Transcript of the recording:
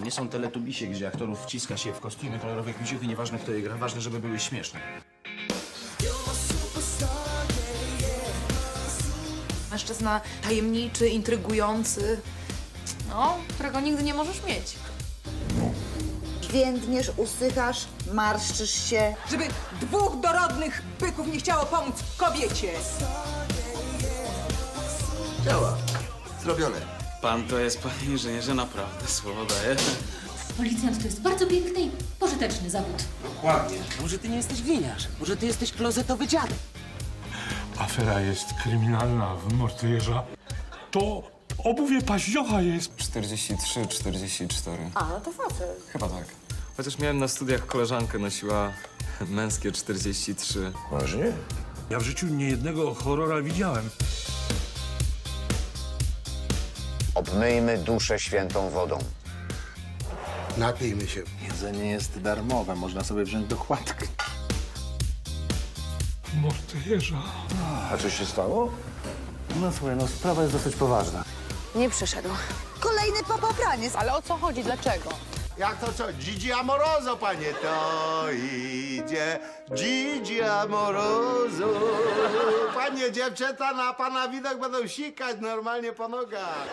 nie są teletubisie, gdzie aktorów wciska się w kostiumy kolorowe misiuchy, nieważne kto je gra, ważne, żeby były śmieszne. Mężczyzna tajemniczy, intrygujący, no, którego nigdy nie możesz mieć. Więdniesz, usychasz, marszczysz się. Żeby dwóch dorodnych byków nie chciało pomóc kobiecie. Działa. Zrobione. Pan to jest, panie inżynierze, naprawdę słowo daje. Policjant to jest bardzo piękny i pożyteczny zawód. Może ty nie jesteś gliniarz, może ty jesteś klozetowy dziadek. Afera jest kryminalna w Mortyjerza. To obuwie paździocha jest. 43, 44. A, no to facet. Chyba tak. Chociaż miałem na studiach koleżankę, nosiła męskie 43. Poważnie? Ja w życiu niejednego horrora widziałem. Obmyjmy duszę świętą wodą. Napijmy się. Jedzenie jest darmowe, można sobie wziąć dokładkę. Mortyjerza. A coś się stało? No słuchaj, no sprawa jest dosyć poważna. Nie przyszedł. Kolejny popapraniec. Ale o co chodzi? Dlaczego? Jak to co? Gigi Amoroso, panie. To idzie Gigi Amoroso. Panie, dziewczęta na pana widok będą sikać normalnie po nogach.